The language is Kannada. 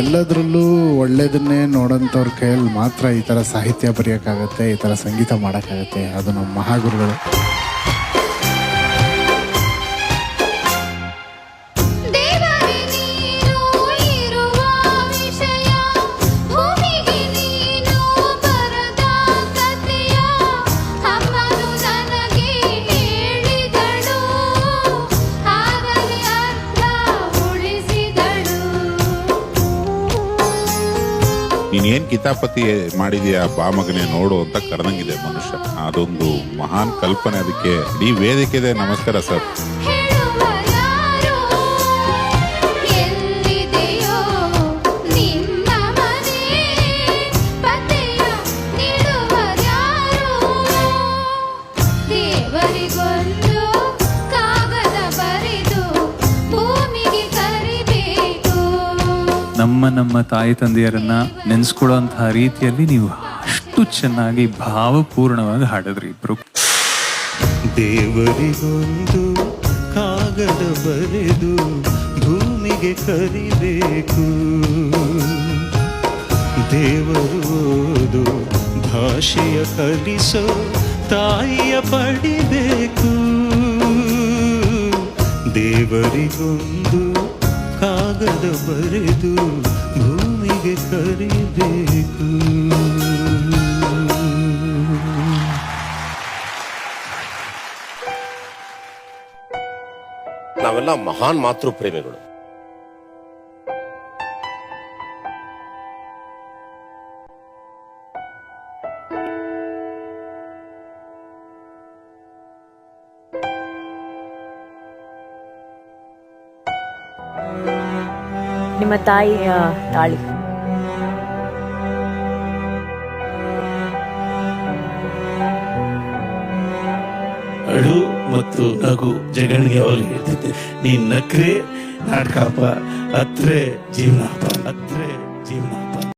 ಎಲ್ಲದರಲ್ಲೂ ಒಳ್ಳೆಯದನ್ನೇ ನೋಡೋಂಥವ್ರ ಕೈಯಲ್ಲಿ ಮಾತ್ರ ಈ ಥರ ಸಾಹಿತ್ಯ ಬರೆಯೋಕ್ಕಾಗತ್ತೆ, ಈ ಥರ ಸಂಗೀತ ಮಾಡೋಕ್ಕಾಗತ್ತೆ, ಅದು ನಮ್ಮ ಮಹಾಗುರುಗಳು. ನೀನೇನ್ ಕಿತಾಪತಿ ಮಾಡಿದ್ಯಾ ಬಾ ಮಗನೇ, ನೋಡು ಅಂತ ಕರೆದಂಗಿದೆ ಮನುಷ್ಯ. ಅದೊಂದು ಮಹಾನ್ ಕಲ್ಪನೆ. ಅದಕ್ಕೆ ಈ ವೇದಿಕೆದೆ ನಮಸ್ಕಾರ ಸರ್. ನಮ್ಮ ನಮ್ಮ ತಾಯಿ ತಂದೆಯರನ್ನ ನೆನೆಸ್ಕೊಳ್ಳೋಂತಹ ರೀತಿಯಲ್ಲಿ ನೀವು ಅಷ್ಟು ಚೆನ್ನಾಗಿ ಭಾವಪೂರ್ಣವಾಗಿ ಹಾಡಿದ್ರಿ ಇಬ್ರು. ದೇವರಿಗೊಂದು ಕಾಗದ ಬರೆದು ಭೂಮಿಗೆ ಕರಿಬೇಕು. ದೇವರು ಭಾಷೆಯ ಕಲಿಸೋ ತಾಯಿಯ ಪಡಿಬೇಕು. ದೇವರಿಗೊಂದು ಕಾಗದ ಬರೆದು ಭೂಮಿಗೆ ಕರಿಬೇಕು. ನಾವೆಲ್ಲ ಮಹಾನ್ ಮಾತೃ ಪ್ರೇಮಿಗಳು ನಿಮ್ಮ ತಾಯಿಯ ತಾಳಿ. ಅಳು ಮತ್ತು ನಗು ಜಗಣಿಗೆ ಅವರು ಹೇಳ್ತಿದ್ದೆ ನೀನ್ ನಕ್ರೆ ನಾಟಕಪ್ಪ ಅತ್ರೆ ಜೀವನಪ್ಪ ಅತ್ರೆ ಜೀವನ